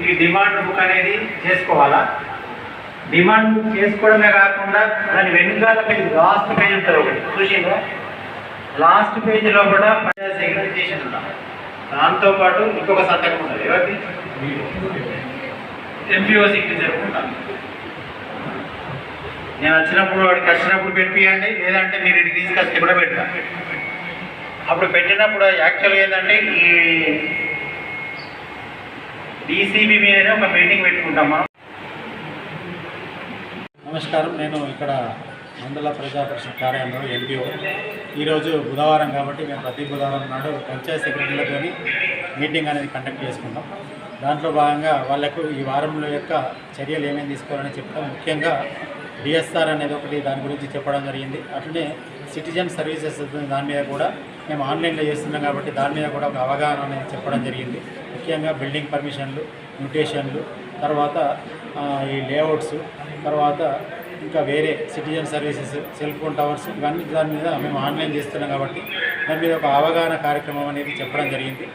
ఈ demand book అనేది చేసుకోవాలా? డిమాండ్ బుక్ చేసుకోవడమే కాకుండా దాని వెనుకాల పేజ్ లాస్ట్ పేజ్ ఉంటుంది ఒకటి. చూసిందా లాస్ట్ పేజీలో కూడా పంచాయత్ సెగ్రిగేషన్ దాంతోపాటు దాంతో పాటు ఇంకొక సంతకం ఉండదు ఎవరికి ఎంపీఓ సిగ్నేచర్ ఉంటాను నేను వచ్చినప్పుడు వాడికి వచ్చినప్పుడు పెట్టియండి లేదంటే మీరు ఇంటికి తీసుకొస్తే కూడా పెట్టాను అప్పుడు పెట్టినప్పుడు యాక్చువల్గా ఏంటంటే ఈ డీసీబీ మీదనే ఒక మీటింగ్ పెట్టుకుంటాం మనం. నమస్కారం నేను ఇక్కడ మండల ప్రజాపరిషత్ కార్యాలయంలో ఎంపీఓ ఈరోజు బుధవారం కాబట్టి మేము ప్రతి బుధవారం నాడు పంచాయత్ సెక్రటరీలతో మీటింగ్ అనేది కండక్ట్ చేసుకుంటాం. దాంట్లో భాగంగా వాళ్ళకు ఈ వారంలో యొక్క చర్యలు ఏమేమి తీసుకోవాలని చెప్పడం ముఖ్యంగా డిఎస్ఆర్ అనేది ఒకటి దాని గురించి చెప్పడం జరిగింది. అట్లనే సిటిజన్ సర్వీసెస్ దాని మీద కూడా మేము ఆన్లైన్లో చేస్తున్నాం కాబట్టి దాని మీద కూడా ఒక అవగాహన అనేది చెప్పడం జరిగింది. ముఖ్యంగా బిల్డింగ్ పర్మిషన్లు మ్యూటేషన్లు తర్వాత ఈ లేఅవుట్స్ తర్వాత ఇంకా వేరే citizen services cell phone towers ఇవన్నీ దాని మీద మేము ఆన్లైన్ చేస్తున్నాం కాబట్టి దాని మీద ఒక అవగాహన కార్యక్రమం అనేది చెప్పడం జరిగింది.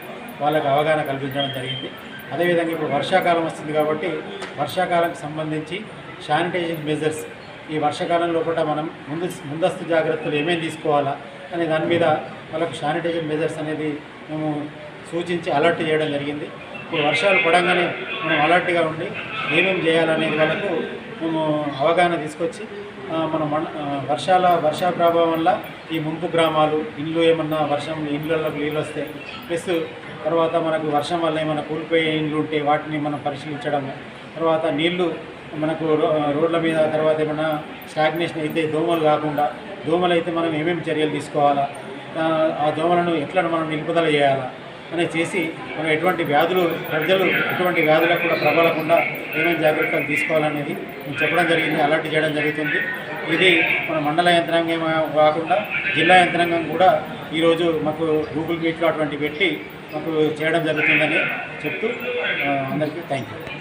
వాళ్ళకు అవగాహన కల్పించడం జరిగింది. అదేవిధంగా ఇప్పుడు వర్షాకాలం వస్తుంది కాబట్టి వర్షాకాలంకి సంబంధించి శానిటైజింగ్ మెజర్స్ ఈ వర్షాకాలంలో కూడా మనం ముందు ముందస్తు జాగ్రత్తలు ఏమేమి తీసుకోవాలా అనే దాని మీద వాళ్ళకు శానిటైజర్ మెజర్స్ అనేది మేము సూచించి అలర్ట్ చేయడం జరిగింది. ఇప్పుడు వర్షాలు పడంగానే మనం అలర్ట్గా ఉండి ఏమేమి చేయాలనేది వాళ్ళకు మేము అవగాహన తీసుకొచ్చి మన వర్షాల వర్షా ప్రభావం వల్ల ఈ ముంపు గ్రామాలు ఇండ్లు ఏమన్నా వర్షం ఇళ్ళలోకి నీళ్ళు వస్తే ప్లస్ తర్వాత మనకు వర్షం వల్ల ఏమైనా కూలిపోయే ఇండ్లు ఉంటే వాటిని మనం పరిశీలించడం తర్వాత నీళ్ళు మనకు రో- రోడ్ల మీద తర్వాత ఏమైనా స్టాగ్నేషన్ అయితే దోమలు కాకుండా దోమలు అయితే మనం ఏమేమి చర్యలు తీసుకోవాలా? ఆ, దోమలను ఎట్లా మనం నిలుపుదల చేయాలా? అనేది చేసి మనం ఎటువంటి వ్యాధులు ప్రజలు ఎటువంటి వ్యాధులకు కూడా ప్రబలకుండా ఏమేమి జాగ్రత్తలు తీసుకోవాలనేది చెప్పడం జరిగింది అలర్ట్ చేయడం జరుగుతుంది. ఇది మన మండల యంత్రాంగం కాకుండా జిల్లా యంత్రాంగం కూడా ఈరోజు మాకు గూగుల్ మీట్లో అటువంటి పెట్టి మాకు చేయడం జరుగుతుందని చెప్తూ అందరికీ థ్యాంక్ యూ